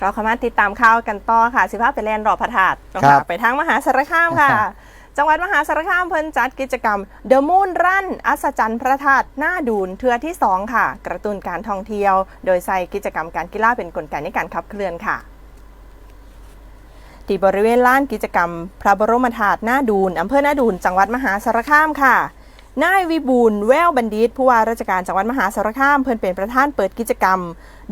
เราเข้ามาติดตามข่าวกันต่อค่ะ สิภาพไปแลนรอบพระธาตุเนาะครัค่ะบไปทางมหาสารคามค่ะ จังหวัดมหาสารคามเพิ่นจัดกิจกรรม The Moon Run อัศจรรย์พระธาตุหน้าดูนเทือที่ 2 ค่ะ กระตุ้นการท่องเที่ยว โดยใส่กิจกรรมการกีฬาเป็นกลไกในการขับเคลื่อนค่ะที่บริเวณลานกิจกรรม พระบรมธาตุหน้าดูนอำเภอหน้าดูนจังหวัดมหาสารคามค่ะ นายวิบูลย์แววบัณฑิต ผู้ว่าราชการจังหวัดมหาสารคามเพิ่นเป็นประธานเปิดกิจกรรม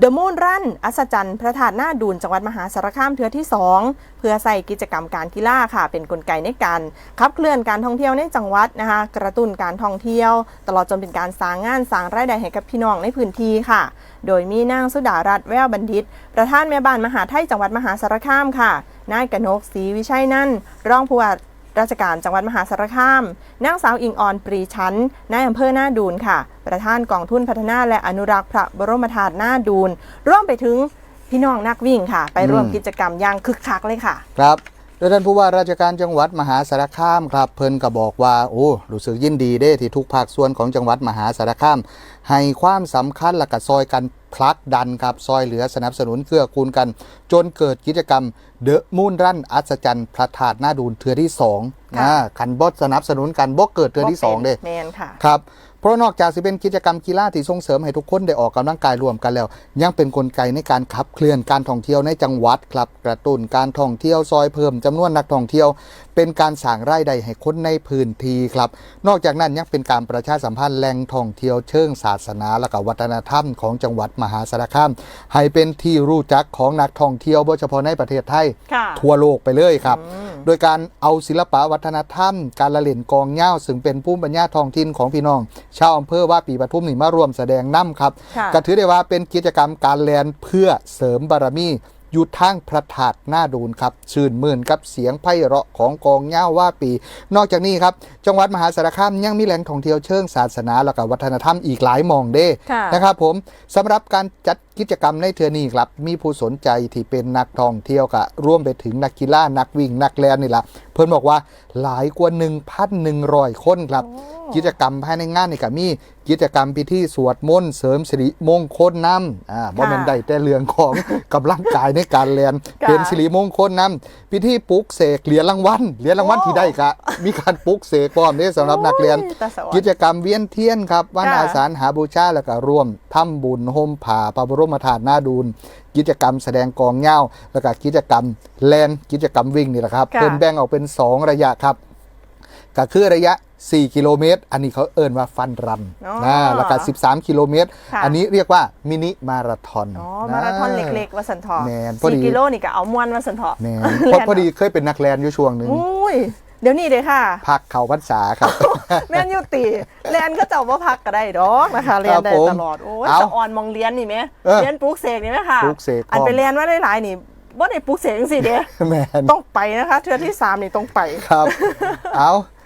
The Moon Run อัศจรรย์พระธาตุหน้าดูนจังหวัดมหาสารคามเทือที่ 2 เพื่อใส่กิจกรรมการกีฬาค่ะ เป็นนกลไกในการขับเคลื่อนการท่องเที่ยวในจังหวัดนะคะ กระตุ้นการท่องเที่ยว ตลอดจนเป็นการสร้างงานสร้างรายได้ให้กับพี่น้องในพื้นที่ค่ะ โดยมีนางสุดารัตน์แววบัณฑิต ประธานแม่บ้านมหาไทยจังหวัดมหาสารคามค่ะนายกนกศรีวิชัยนั่นท์รองผู้ว่า ราชการจังหวัดมหาสารคาม นางสาวอิงออนปรีชั้นนายอำเภอหน้าดูนค่ะ ประธานกองทุนพัฒนาและอนุรักษ์พระบรมธาตุหน้าดูนร่วมไปถึงพี่น้องนักวิ่งค่ะ ไปร่วมอืมกิจกรรมอย่างคึกคักเลยค่ะ ครับโดยท่านผู้ว่าราชการจังหวัดมหาสารคามครับเพิ่นก็บอกว่าโอ้รู้สึกยินดีเด้ที่ทุกภาคส่วนของจังหวัดมหาสารคาม ให้ความสำคัญและก็ซอยกันพลักดันครับซอยเหลือสนับสนุนเกื้อกูลกัน จนเกิดกิจกรรมเดอะมูนรันอัศจรรย์พระธาตุหน้าดูนเทือที่สองค่ะอ่าขันบดสนับสนุนกันบกเกิดเทือที่สองเด้ แมนค่ะ ครับ เพราะนอกจากจะเป็นกิจกรรมกีฬาที่ส่งเสริมให้ทุกคนได้ออกกำลังกายรวมกันแล้ว ยังเป็นกลไกในการขับเคลื่อนการท่องเที่ยวในจังหวัดครับกระตุ้นการท่องเที่ยวซอยเพิ่มจำนวนนักท่องเที่ยว เป็นการสร้างรายได้ให้คนในพื้นที่ครับ นอกจากนั้นยังเป็นการประชาสัมพันธ์แหล่งท่องเที่ยวเชิงศาสนาและก็วัฒนธรรมของจังหวัดมหาสารคามให้เป็นที่รู้จักของนักท่องเที่ยวโดยเฉพาะในประเทศไทยค่ะทั่วโลกไปเลยครับอืมโดยการเอาศิลปะวัฒนธรรม การละเล่นกองเหย้าซึ่งเป็นภูมิปัญญาท้องถิ่นของพี่น้อง ชาวอำเภอว่าปีปทุมนี่มาร่วมแสดงน้ำครับค่ะก็ถือได้ว่าเป็นกิจกรรมการแลนเพื่อเสริมบารมีอยู่ทางพระธาตุหน้าดูนครับ ชื่นมื่นกับเสียงไพเราะของกองเหย้าว่าปี นอกจากนี้ครับ จังหวัดมหาสารคามยังมีแหล่งท่องเที่ยวเชิงศาสนา และก็วัฒนธรรมอีกหลายหมองเด้ค่ะนะครับผมสำหรับการจัด กิจกรรมในเทือนี้ครับ มีผู้สนใจที่เป็นนักท่องเที่ยวกะร่วมไปถึงนักกีฬานักวิ่งนักแลนนี่ละเพิ่นบอกว่าหลายกว่า 1,100 คนครับ กิจกรรมภายในงานนี่ก็มีกิจกรรมพิธีสวดมนต์เสริมสิริมงคลนำอ่าบ่แม่นได้แต่เรื่องของกำลังกายในการแลนค่ะเป็นสิริมงคลนำพิธีปลุกเสกเหรียญรางวัลเหรียญรางวัลโอ้ที่ได้กะมีการปลุกเสกพร้อมเด้สำหรับนักเรียนโอ้ยตาสวรรค์กิจกรรมเวียนเทียนครับวันค่ะอาสาฬหาบูชาแล้วก็ร่วมทำบุญโฮมผ่าพระบรมธาตุหน้าดูนกิจกรรมแสดงกองเหย้าแล้วก็กิจกรรมแลนกิจกรรมวิ่งนี่แหละครับค่ะเพิ่นแบ่งออกเป็น 2 ระยะครับก็คือระยะ 4 กิโลเมตร อันนี้เขาเอิ้นว่าฟันรันอ๋อนะแล้วก็13 กิโลเมตรค่ะอันนี้เรียกว่ามินิมาราธอนอ๋อมาราธอนเล็กๆว่าสันทอแมนพอดีสี่กิโลนี่ก็เอาม้วนว่าสันทอแม่นเพราะพอดีเคยเป็นนักแลนอยู่ช่วงหนึ่งอุ้ย เดี๋ยวนี้เลยค่ะ พักเขาพรรษาครับ แม่นอยุติเรียนก็เจ้าว่าพักก็ได้ดอกนะคะเรียนได้ผมตลอดโอ้ยเอาสะออนมองเรียนนี่ไหมเออเรียนปลูกเสกนี่ไหมค่ะปลูกเสกอันพร้อมไปเรียนว่าได้หลายๆนี่บ่ได้ปลูกเสกจังสิเด้แมนต้องไปนะคะ เทือที่สามนี่ต้องไปครับ เอา